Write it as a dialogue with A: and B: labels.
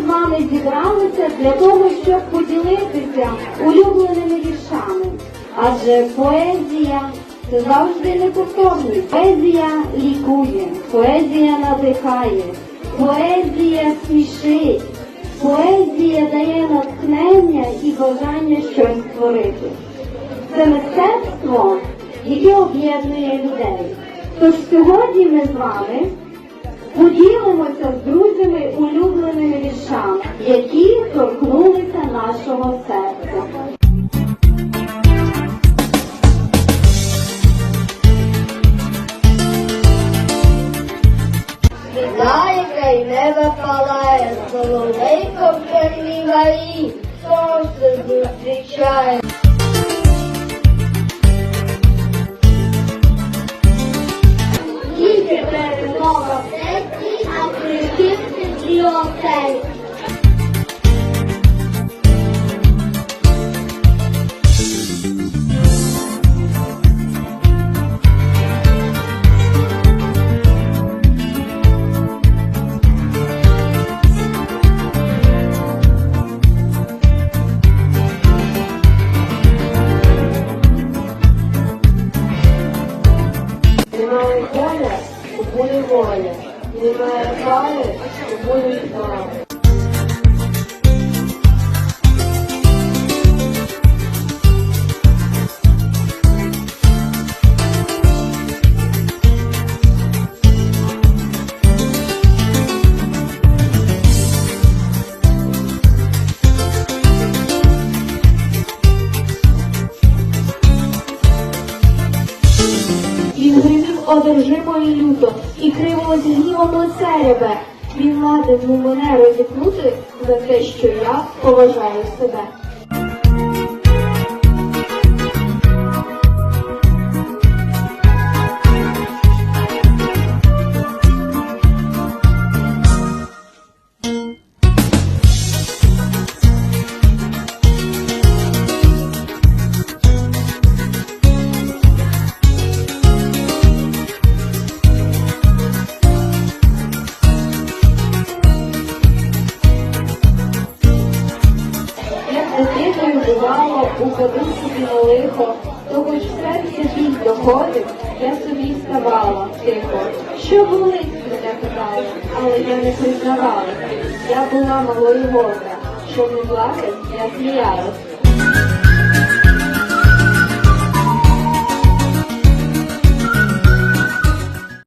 A: з вами зібралися для того, щоб поділитися улюбленими віршами. Адже поезія це завжди неповторність. Поезія лікує, поезія надихає, поезія смішить, поезія дає натхнення і бажання щось створити. Це мистецтво, яке об'єднує людей. Тож сьогодні ми з вами поділимося з друзями які торкнулися нашого серця.
B: Світає, край небо палає, соловейко в чорній сонце зустрічає. Тільки перемога в серці, а прихід і оцей. Немає у то воля. Немає пари, то буде два.
C: Одержимо і люто, і кривилось гнівом лице рябе. Він ладив ну мене розіпнути за те, що я поважаю себе. Дитиною бувало, у собі на лихо, то хоч в серці біль доходив, я собі ставала тихо. Що болить, мене питали, але я не признавала. Я була малою горда, що не плакать, я сміялась.